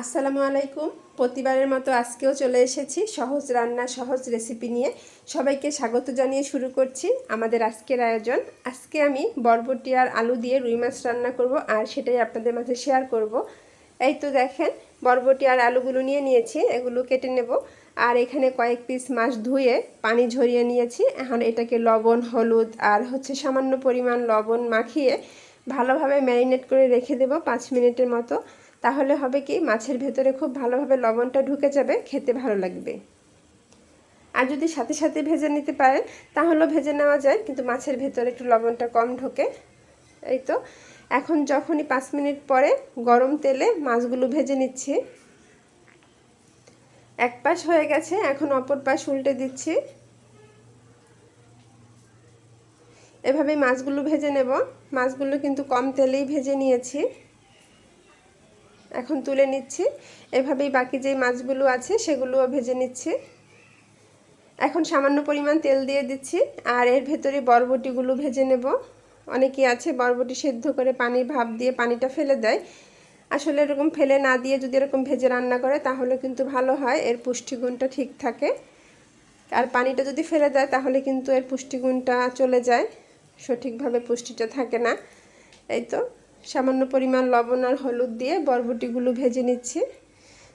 আসসালামু আলাইকুম। প্রতিবারের মতো আজকেও চলে এসেছি সহজ রান্না, সহজ রেসিপি নিয়ে। সবাইকে স্বাগত জানিয়ে শুরু করছি আমাদের আজকের আয়োজন। আজকে আমি বরবটি আর আলু দিয়ে রুই মাছ রান্না করব আর সেটাই আপনাদের মাঝে শেয়ার করব। এই তো দেখেন, বরবটি আর আলুগুলো নিয়ে নিয়েছি, এগুলো কেটে নেব। আর এখানে কয়েক পিস মাছ ধুয়ে পানি ঝরিয়ে নিয়েছি। এখন এটাকে লবণ, হলুদ আর হচ্ছে সামান্য পরিমাণ লবণ মাখিয়ে ভালোভাবে ম্যারিনেট করে রেখে দেব পাঁচ মিনিটের মতো। তাহলে হবে কি মাছের ভেতরে খুব ভালোভাবে লবণটা ঢুকে যাবে, খেতে ভালো লাগবে। আর যদি সাথে সাথে ভেজে নিতে পারেন, তাহলেও ভেজে নেওয়া যায়, কিন্তু মাছের ভেতরে একটু লবণটা কম ঢোকে। এই তো, এখন যখনই পাঁচ মিনিট পরে গরম তেলে মাছগুলো ভেজে নিচ্ছি। এক পাশ হয়ে গেছে, এখন অপর পাশ উল্টে দিচ্ছি। এভাবে মাছগুলো ভেজে নেব। মাছগুলো কিন্তু কম তেলেই ভেজে নিয়েছি। এখন তুলে নিচ্ছি। এভাবেই বাকি যে মাছগুলো আছে, সেগুলোও ভেজে নিচ্ছি। এখন সামান্য পরিমাণ তেল দিয়ে দিচ্ছি, আর এর ভেতরে বরবটিগুলো ভেজে নেব। অনেকেই আছে বরবটি সেদ্ধ করে পানির ভাপ দিয়ে পানিটা ফেলে দেয়। আসলে এরকম ফেলে না দিয়ে যদি এরকম ভেজে রান্না করে, তাহলে কিন্তু ভালো হয়, এর পুষ্টিগুণটা ঠিক থাকে। আর পানিটা যদি ফেলে দেয়, তাহলে কিন্তু এর পুষ্টিগুণটা চলে যায়। সঠিকভাবে পুষ্টিটা থাকে না। এই তো। সামান্য পরিমাণ লবণ আর হলুদ দিয়ে বরবটিগুলো ভেজে নিচ্ছি।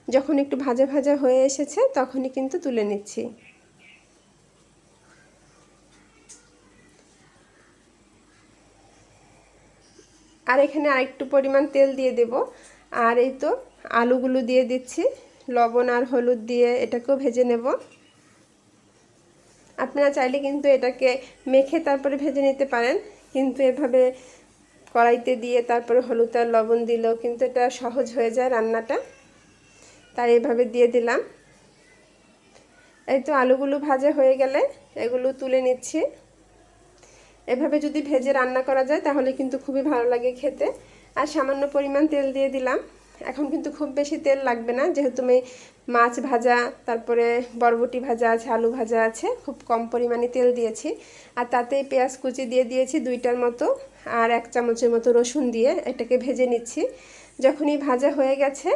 যখন একটু ভাজা ভাজা হয়ে এসেছে, তখনই কিন্তু তুলে নিচ্ছি। আর এখানে আরেকটু পরিমাণ তেল দিয়ে দেব। আর এই তো আলুগুলো দিয়ে দিচ্ছি। লবণ আর হলুদ দিয়ে এটাকেও ভেজে নেব। আপনারা চাইলে কিন্তু এটাকে মেখে তারপরে ভেজে নিতে পারেন। কিন্তু এভাবে কড়াইতে দিয়ে তারপরে হলুদ আর লবণ দিলেও কিন্তু এটা সহজ হয়ে যায় রান্নাটা। তাই এভাবে দিয়ে দিলাম। এই তো আলুগুলো ভাজা হয়ে গেলে এগুলো তুলে নিচ্ছি। এভাবে যদি ভেজে রান্না করা যায় তাহলে কিন্তু খুবই ভালো লাগে খেতে। আর সামান্য পরিমাণ তেল দিয়ে দিলাম। এখন কিন্তু খুব বেশি তেল লাগবে না, যেহেতু আমি মাছ ভাজা, তারপরে বরবটি ভাজা আছে, আলু ভাজা আছে, খুব কম পরিমাণে তেল দিয়েছি। আর তাতেই পেঁয়াজ কুচি দিয়ে দিয়েছি দুইটার মতো। আর এক চামচের মতো রসুন দিয়ে এটাকে ভেজে নিচ্ছি। যখনই ভাজা হয়ে গেছে,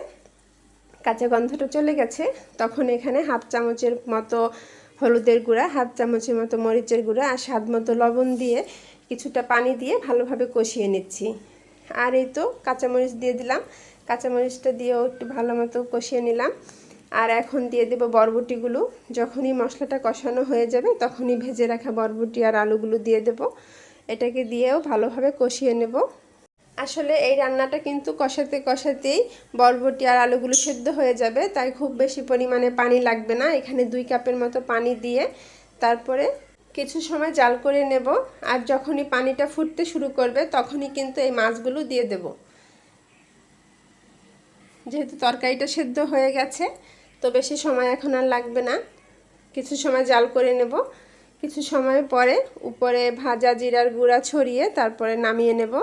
কাঁচা গন্ধটা চলে গেছে, তখন এখানে হাফ চামচের মতো হলুদের গুঁড়া, হাফ চামচের মতো মরিচের গুঁড়া আর স্বাদ মতো লবণ দিয়ে কিছুটা পানি দিয়ে ভালোভাবে কষিয়ে নিচ্ছি। আর এই তো কাঁচামরিচ দিয়ে দিলাম। কাঁচামরিচটা দিয়েও একটু ভালো মতো কষিয়ে নিলাম। আর এখন দিয়ে দেব বরবটিগুলো। যখনই মশলাটা কষানো হয়ে যাবে, তখনই ভেজে রাখা বরবটি আর আলুগুলো দিয়ে দেব। এটাকে দিয়েও ভালোভাবে কষিয়ে নেব। আসলে এই রান্নাটা কিন্তু কষাতে কষাতেই বরবটি আর আলুগুলো সেদ্ধ হয়ে যাবে, তাই খুব বেশি পরিমাণে পানি লাগবে না। এখানে দুই কাপের মতো পানি দিয়ে তারপরে কিছু সময় জাল করে নেব, আর যখনই পানিটা ফুটতে শুরু করবে তখনই কিন্তু এই মাছগুলো দিয়ে দেব। যেহেতু তরকারিটা সেদ্ধ হয়ে গেছে, তো বেশি সময় এখন আর লাগবে না। কিছু সময় জাল করে নেব। কিছু সময় পরে উপরে ভাজা জিরার গুঁড়া ছড়িয়ে তারপরে নামিয়ে নেব।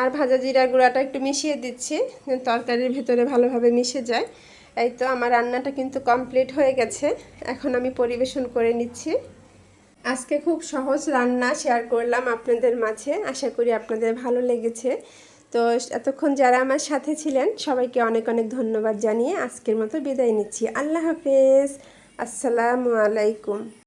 আর ভাজা জিরার গুঁড়াটা একটু মিশিয়ে দিচ্ছি তরকারির ভেতরে ভালোভাবে মিশে যায়। এই তো আমার রান্নাটা কিন্তু কমপ্লিট হয়ে গেছে। এখন আমি পরিবেশন করে নিচ্ছি। আজকে খুব সহজ রান্না শেয়ার করলাম আপনাদের মাঝে। আশা করি আপনাদের ভালো লেগেছে। তো এতক্ষণ যারা আমার সাথে ছিলেন, সবাইকে অনেক অনেক ধন্যবাদ জানিয়ে আজকের মতো বিদায় নিচ্ছি। আল্লাহ হাফেজ। আসসালামু আলাইকুম।